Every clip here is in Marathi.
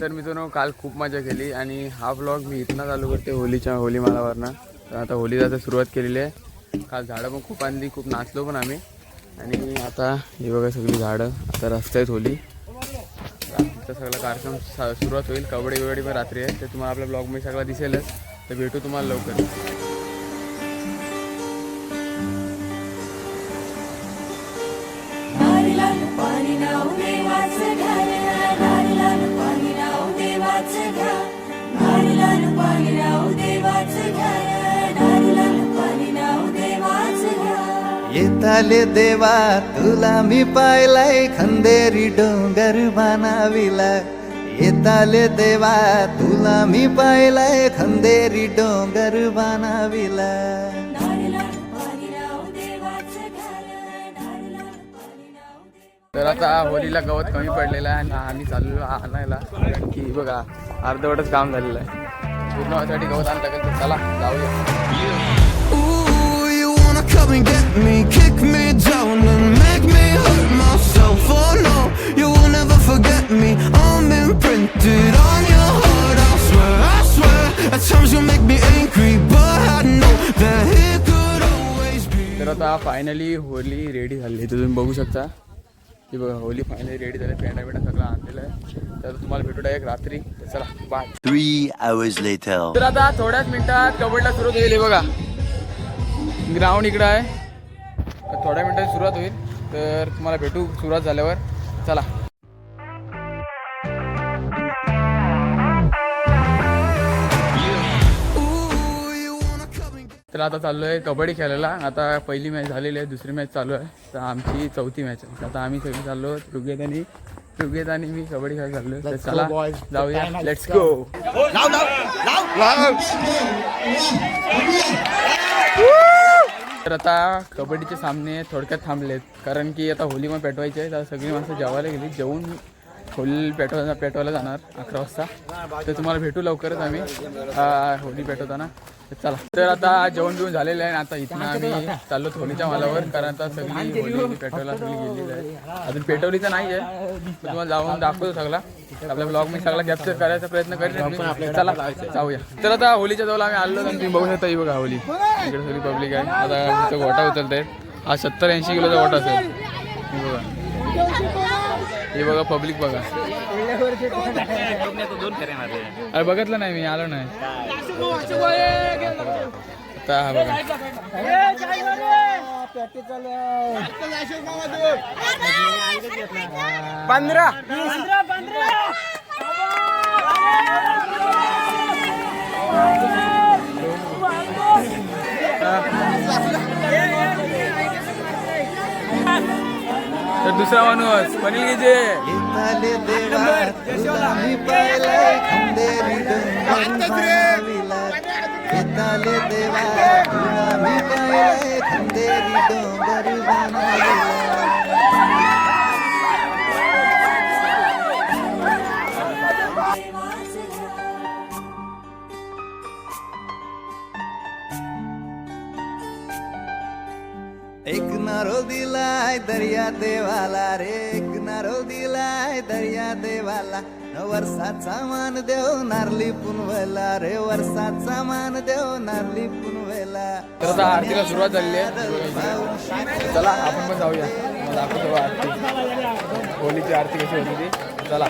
तर मित्रांनो काल खूप मजा केली आणि हा ब्लॉग मी इथनं चालू करते होलीच्या होली मालावरनं. तर आता होलीला तर सुरुवात केलेली आहे. काल झाडं पण खूप आणली खूप नाचलो पण आम्ही. आणि आता हे बघा सगळी झाडं आता रस्त्यात होली. रात्रीचा सगळा कार्यक्रम सा- सुरुवात होईल. कबड्डी बिबडी पण रात्री आहे. ते तुम्हाला आपल्या ब्लॉगमध्ये सगळा दिसेलच. तर भेटू तुम्हाला लवकर. घ्या देवा तुला मी पाहिलाय खंदेरी डोंगर बनाविला येताले देवा तुला मी पाहिलाय खंदेरी डोंगर बनाविला तर आता होलीला गवत कमी पडलेलं आहे आणि आम्ही चाललो आणायला. कारण की बघा अर्धवटच काम झालेलं आहे. पूर्ण व्हायसाठी गवत आणलं तर चला जाऊया. Come and get me, kick me down and make me hurt myself. Oh no, you will never forget me. I'm imprinted on your heart. I swear, I swear. At times you make me angry, but I know that it could always be. तर आता फायनली होली रेडी झाली तर तुम्ही बघू शकता की बघा होली फायनली रेडी झाली पेंडा बिंडा सगळं आणलेलं आहे तर तुम्हाला भेटू डायरेक्ट रात्री तर चला बाय Three hours later. तर आता थोड्याच मिनिटात कबड्डीला सुरुवात होईल हे बघा ग्राउंड इकडं आहे. थोड्या मिनिटात सुरुवात होईल. तर तुम्हाला भेटू सुरुवात झाल्यावर. चला. तर आता चाललो आहे कबड्डी खेळायला. आता पहिली मॅच झालेली आहे. दुसरी मॅच चालू आहे. तर आमची चौथी मॅच आहे. आता आम्ही सगळे चाललो. ऋग्वेद आणि ऋग्वेद आणि मी कबड्डी खेळायला चाललो तर चला जाऊया. लेट्स गो तर आता कबड्डीचे सामने थोडक्यात थांबलेत. कारण की आता होली पण पेटवायची आहे तर सगळी माणसं जेवायला गेली. जेवून होली पेटवायला पेटवायला जाणार अकरा वाजता. तर तुम्हाला भेटू लवकरच आम्ही. होली पेटवताना. तर चला. तर आता जेवण बिवून झालेलं आहे. आणि आता इथनं आम्ही चाललो होलीच्या मालावर. कारण आता सगळी होली पेटवायला सगळी गेलेली आहे. अजून पेटवली तर नाही आहे तुम्हाला जाऊन दाखवतो सगळा. आपल्या ब्लॉग मी सगळा कॅप्चर करायचा प्रयत्न करेन. चला जाऊया. तर आता होलीच्या जवळ आम्ही आलो आणि तुम्ही बघू शकता ही बघा होली. इकडे सगळी पब्लिक आहे. आता इथं गोटा उचलत आहे हा सत्तर ऐंशी किलोचा गोटा असेल. हे बघा. हे बघा पब्लिक बघा. अरे बघितलं नाही मी आलो नाही. आता हा बघा. पंधरा. तर दुसरा माणूस पनील घ्यायचे येताले देवा देवी डोंगर एक नारो दिलाय दर्या देवाला रे एक नारो दिलाय दर्या देवाला. वर्षाचा मान देव नारली पुनवेला रे वर्षाचा मान देव नारली पुनवेला. आता आरतीला सुरुवात झालेली आहे. चला आपण पण जाऊया. मला आपण आरती. होलीची आरती कशी होती ती. चला.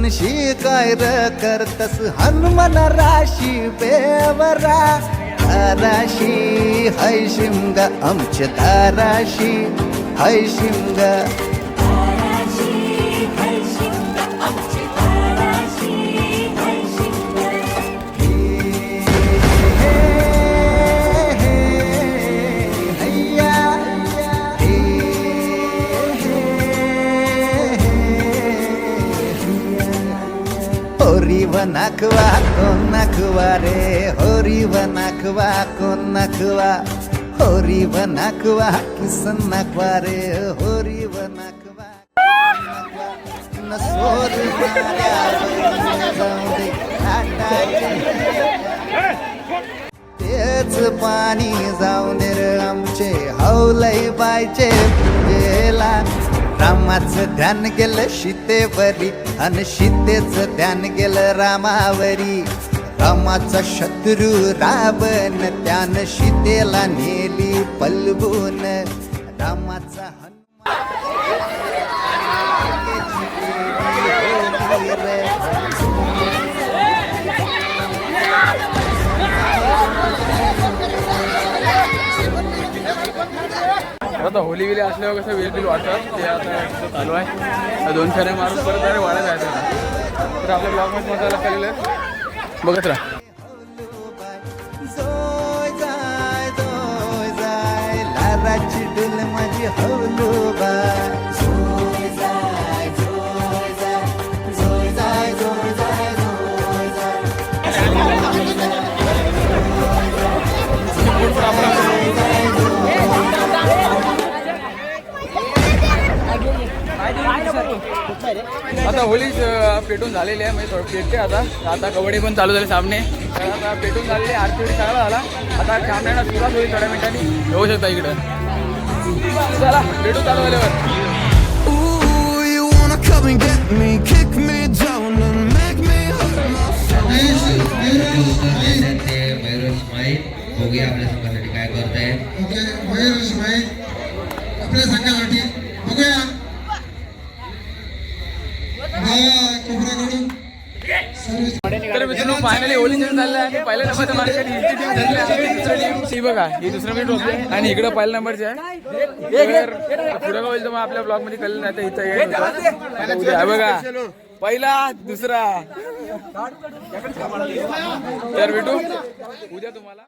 मनशी शिकाय र करतस? हनुमान राशी बेवरा धाराशी है शिमग आमच्या धाराशी है होरी व कोण नखवा रे? होरी व नखवा कोण नखवा? होरी किसन नखवा रे? होरी व नसोर तेच पाणी जाऊन रे आमचे हौलई बायचे गेला रामाचं ध्यान गेलं शितेवरी आणि शितेचं ध्यान गेलं रामावरी. रामाचा शत्रू रावण त्यान शितेला नेली पलवून. रामाचा आता होली बिली असल्यावर कसं वेळ बिल वाटतात ते आता चालू आहे. दोन फेऱ्या मारून परत अरे वाढत आहे. तर आपल्या ब्लॉगमध्ये मसाला केलेलं बघत राहा. जोय डुल माझी हवलू आता होली पेटून झालेली आहे म्हणजे थोडं पेटते आता. आता कबड्डी पण चालू झाली सामने. आता पेटून झालेली आरती बिरती चांगला झाला आता सामन्याला सुरुवात होईल थोड्या मिनिटांनी. येऊ शकता इकडं. चला पेटून चालू झाल्यावर. Come and get me, kick me down and make me hurt myself. ते मयूर स्माईल बघूया आपल्या संघासाठी काय करतायत ओके मयूर शिवाय आपल्या संघासाठी बघूया तर मित्रांनो फायनली होली सेशन झालं आणि पहिल्या नंबरच्या मार्केट हिची टीम झाली आहे. दुसरी टीम ती बघा ही दुसरा मिनिट होते आणि इकडं पहिल्या नंबरची आहे. पुढं होईल तर मग आपल्या ब्लॉगमध्ये कळलं नाही तर इथं आहे बघा पहिला दुसरा. तर भेटू उद्या तुम्हाला